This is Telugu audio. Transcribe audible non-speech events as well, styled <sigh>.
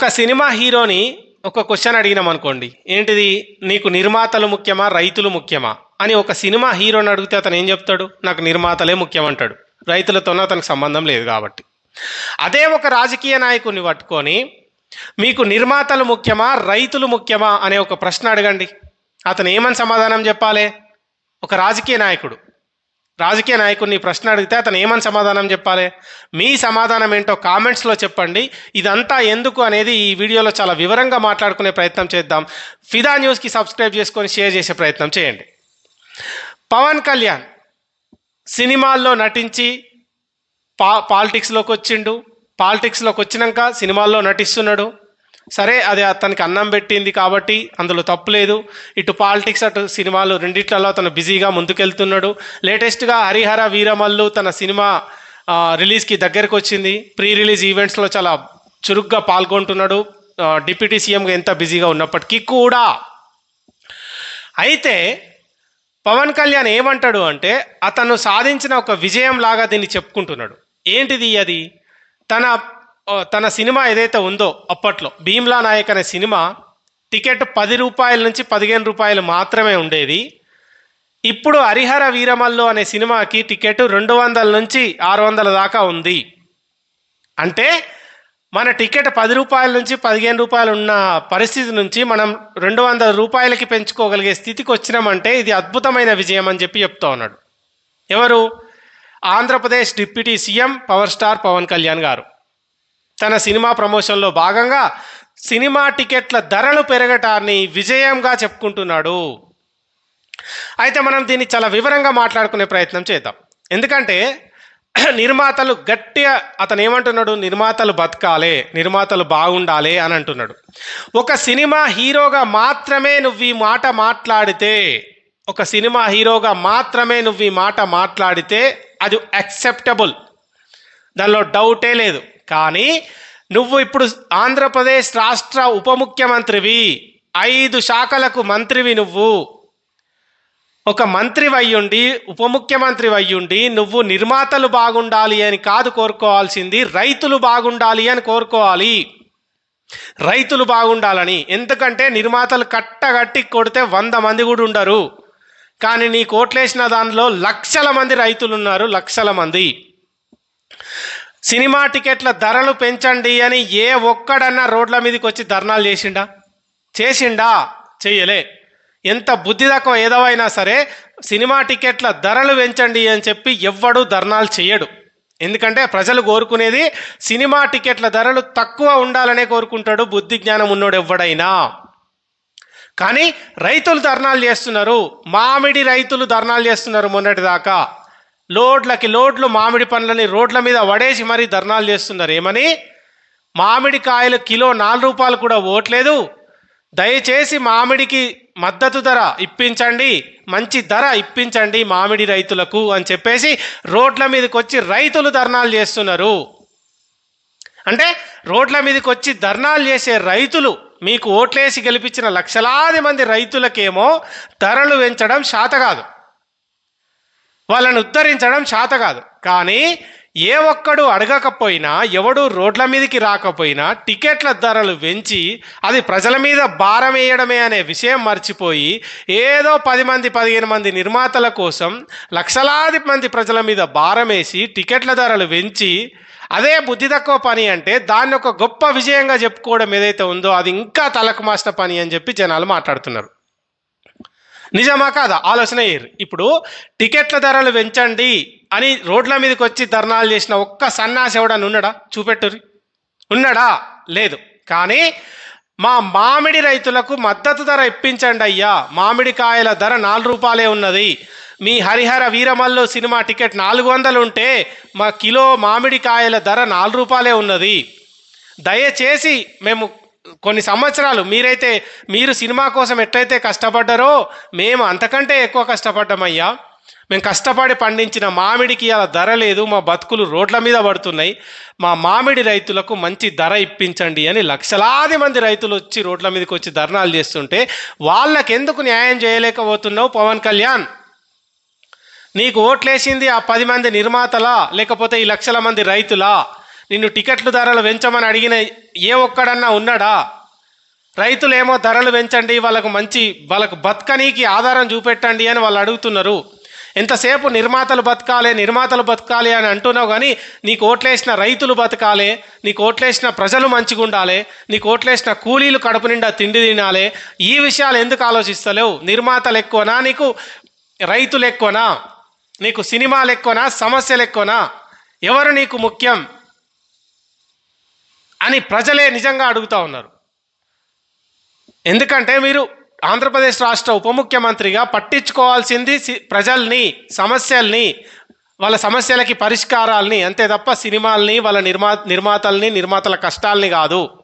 ఒక సినిమా హీరోని ఒక క్వశ్చన్ అడిగినాం అనుకోండి. ఏంటిది? నీకు నిర్మాతలు ముఖ్యమా? రైతులు ముఖ్యమా? అని ఒక సినిమా హీరోని అడిగితే అతను ఏం చెప్తాడు? నాకు నిర్మాతలే ముఖ్యం అంటాడు. రైతులతోనే అతనికి సంబంధం లేదు కాబట్టి. అదే ఒక రాజకీయ నాయకుడిని పట్టుకొని మీకు నిర్మాతలు ముఖ్యమా? రైతులు ముఖ్యమా? అనే ఒక ప్రశ్న అడగండి. అతను ఏమని సమాధానం చెప్పాలి? ఒక రాజకీయ నాయకుడు. రాజకీయ నాయకుడిని ప్రశ్న అడిగితే అతను ఏమని సమాధానం చెప్పాలి? మీ సమాధానం ఏంటో కామెంట్స్లో చెప్పండి. ఇదంతా ఎందుకు అనేది ఈ వీడియోలో చాలా వివరంగా మాట్లాడుకునే ప్రయత్నం చేద్దాం. ఫిదా న్యూస్కి సబ్స్క్రైబ్ చేసుకొని షేర్ చేసే ప్రయత్నం చేయండి. పవన్ కళ్యాణ్ సినిమాల్లో నటించి పా పాలిటిక్స్లోకి వచ్చిండు. పాలిటిక్స్లోకి వచ్చినాక సినిమాల్లో నటిస్తున్నాడు. సరే అది అతనికి అన్నం పెట్టింది కాబట్టి అందులో తప్పు లేదు. ఇటు పాలిటిక్స్ అటు సినిమాలు రెండిట్లలో తను బిజీగా ముందుకెళ్తున్నాడు. లేటెస్ట్గా హరిహర వీరమల్లు తన సినిమా రిలీజ్కి దగ్గరకు వచ్చింది ప్రీ రిలీజ్ ఈవెంట్స్లో చాలా చురుగ్గా పాల్గొంటున్నాడు. డిప్యూటీ సీఎంగా ఎంత బిజీగా ఉన్నప్పటికీ కూడా. అయితే పవన్ కళ్యాణ్ ఏమంటాడు అంటే అతను సాధించిన ఒక విజయం లాగా దీన్ని చెప్పుకుంటున్నాడు. ఏంటిది అది? తన తన సినిమా ఏదైతే ఉందో అప్పట్లో భీమ్లా నాయక్ అనే సినిమా టికెట్ పది రూపాయల నుంచి పదిహేను రూపాయలు మాత్రమే ఉండేది. ఇప్పుడు హరిహర వీరమల్లు అనే సినిమాకి టికెట్ రెండు వందల నుంచి ఆరు వందల దాకా ఉంది. అంటే మన టికెట్ పది రూపాయల నుంచి పదిహేను రూపాయలు ఉన్న పరిస్థితి నుంచి మనం రెండు వందల రూపాయలకి పెంచుకోగలిగే స్థితికి వచ్చినామంటే ఇది అద్భుతమైన విజయం అని చెప్పి చెప్తా ఉన్నాడు. ఎవరు? Andhra Pradesh deputy CM power star Pawan Kalyan గారు. తన సినిమా ప్రమోషన్లో భాగంగా సినిమా టికెట్ల ధరలు పెరగటాన్ని విజయంగా చెప్పుకుంటున్నాడు. అయితే మనం దీన్ని చాలా వివరంగా మాట్లాడుకునే ప్రయత్నం చేద్దాం. ఎందుకంటే <clears throat> నిర్మాతలు గట్టిగా అతను ఏమంటున్నాడు? నిర్మాతలు బతకాలే నిర్మాతలు బాగుండాలి అని అంటున్నాడు. ఒక సినిమా హీరోగా మాత్రమే నువ్వు ఈ మాట మాట్లాడితే ఒక సినిమా హీరోగా మాత్రమే నువ్వు ఈ మాట మాట్లాడితే అది యాక్సెప్టబుల్ దానిలో డౌటే లేదు. కానీ నువ్వు ఇప్పుడు ఆంధ్రప్రదేశ్ రాష్ట్ర ఉప ముఖ్యమంత్రివి ఐదు శాఖలకు మంత్రివి నువ్వు. ఒక మంత్రి అయ్యుండి ఉప ముఖ్యమంత్రి అయ్యుండి నువ్వు నిర్మాతలు బాగుండాలి అని కాదు కోరుకోవాల్సింది రైతులు బాగుండాలి అని కోరుకోవాలి. రైతులు బాగుండాలని. ఎందుకంటే నిర్మాతలు కట్టగట్టి కొడితే వంద మంది కూడా ఉండరు. కానీ నీ కోట్లేసిన దానిలో లక్షల మంది రైతులు ఉన్నారు లక్షల మంది. సినిమా టికెట్ల ధరలు పెంచండి అని ఏ ఒక్కడన్నా రోడ్ల మీదకి వచ్చి ధర్నాలు చేసిండా? చేసిండా? చెయ్యలే. ఎంత బుద్ధి తక్కువ ఏదవైనా సరే సినిమా టికెట్ల ధరలు పెంచండి అని చెప్పి ఎవ్వడు ధర్నాలు చేయడు ఎందుకంటే ప్రజలు కోరుకునేది సినిమా టికెట్ల ధరలు తక్కువ ఉండాలనే కోరుకుంటాడు బుద్ధి జ్ఞానం ఉన్నోడు ఎవ్వడైనా. కానీ రైతులు ధర్నాలు చేస్తున్నారు. మామిడి రైతులు ధర్నాలు చేస్తున్నారు మొన్నటిదాకా. లోడ్లకి లోడ్లు మామిడి పండ్లని రోడ్ల మీద వడేసి మరీ ధర్నాలు చేస్తున్నారు. ఏమని? మామిడి కాయలు కిలో నాలుగు రూపాయలు కూడా ఓట్లేదు. దయచేసి మామిడికి మద్దతు ధర ఇప్పించండి. మంచి ధర ఇప్పించండి మామిడి రైతులకు అని చెప్పేసి రోడ్ల మీదకి వచ్చి రైతులు ధర్నాలు చేస్తున్నారు. అంటే రోడ్ల మీదకి వచ్చి ధర్నాలు చేసే రైతులు మీకు ఓట్లేసి గెలిపించిన లక్షలాది మంది రైతులకేమో ధరలు పెంచడం శాత కాదు వాళ్ళని ఉద్ధరించడం శాత కాదు. కానీ ఏ ఒక్కడు అడగకపోయినా ఎవడు రోడ్ల మీదకి రాకపోయినా టికెట్ల ధరలు పెంచి అది ప్రజల మీద భారం వేయడమే అనే విషయం మర్చిపోయి ఏదో పది మంది పదిహేను మంది నిర్మాతల కోసం లక్షలాది మంది ప్రజల మీద భారం వేసి టికెట్ల ధరలు పెంచి అదే బుద్ధి తక్కువ పని అంటే దాన్ని ఒక గొప్ప విజయంగా చెప్పుకోవడం ఏదైతే ఉందో అది ఇంకా తలకు మాసిన పని అని చెప్పి జనాలు మాట్లాడుతున్నారు. నిజమా కాదా? ఆలోచన వేయరు ఇప్పుడు టికెట్ల ధరలు పెంచండి అని రోడ్ల మీదకి వచ్చి ధర్నాలు చేసిన ఒక్క సన్నాసి ఎవడని ఉన్నాడా? చూపెట్టురి ఉన్నాడా? లేదు. కానీ మా మామిడి రైతులకు మద్దతు ధర ఇప్పించండి అయ్యా. మామిడికాయల ధర నాలుగు రూపాయలే ఉన్నది. మీ హరిహర వీరమల్లు సినిమా టికెట్ నాలుగు వందలు ఉంటే మా కిలో మామిడికాయల ధర నాలుగు రూపాయలే ఉన్నది. దయచేసి మేము కొన్ని సంవత్సరాలు మీరైతే మీరు సినిమా కోసం ఎట్లయితే కష్టపడ్డారో మేము అంతకంటే ఎక్కువ కష్టపడ్డామయ్యా. మేము కష్టపడి పండించిన మామిడికి అలా ధర లేదు మా బతుకులు రోడ్ల మీద పడుతున్నాయి. మా మామిడి రైతులకు మంచి ధర ఇప్పించండి అని లక్షలాది మంది రైతులు వచ్చి రోడ్ల మీదకి వచ్చి ధర్నాలు చేస్తుంటే వాళ్ళకి ఎందుకు న్యాయం చేయలేకపోతున్నావు పవన్ కళ్యాణ్? నీకు ఓట్లేసింది ఆ పది మంది నిర్మాతలా లేకపోతే ఈ లక్షల మంది రైతులా? నిన్ను టికెట్లు ధరలు పెంచమని అడిగిన ఏ ఒక్కడన్నా ఉన్నాడా? రైతులేమో ధరలు పెంచండి వాళ్ళకు మంచి వాళ్ళకు బతకనీకి ఆధారం చూపెట్టండి అని వాళ్ళు అడుగుతున్నారు. ఎంతసేపు నిర్మాతలు బతకాలి నిర్మాతలు బతకాలి అని అంటున్నావు కానీ నీకు ఓట్లేసిన రైతులు బతకాలి నీకు ఓట్లేసిన ప్రజలు మంచిగా ఉండాలి నీకు ఓట్లేసిన కూలీలు కడుపు నిండా తిండి తినాలి ఈ విషయాలు ఎందుకు ఆలోచిస్తలేవు? నిర్మాతలు ఎక్కువనా నీకు? రైతులు ఎక్కువనా? నీకు సినిమాలు ఎక్కువనా? సమస్యలు ఎక్కువనా? ఎవరు నీకు ముఖ్యం? అని ప్రజలే నిజంగా అడుగుతా ఉన్నారు. ఎందుకంటే మీరు ఆంధ్రప్రదేశ్ రాష్ట్ర ఉప ముఖ్యమంత్రిగా పట్టించుకోవాల్సింది సి- ప్రజల్ని సమస్యల్ని వాళ్ళ సమస్యలకి పరిష్కారాల్ని అంతే తప్ప సినిమాల్ని వాళ్ళ నిర్మా నిర్మాతల్ని నిర్మాతల కష్టాల్ని కాదు.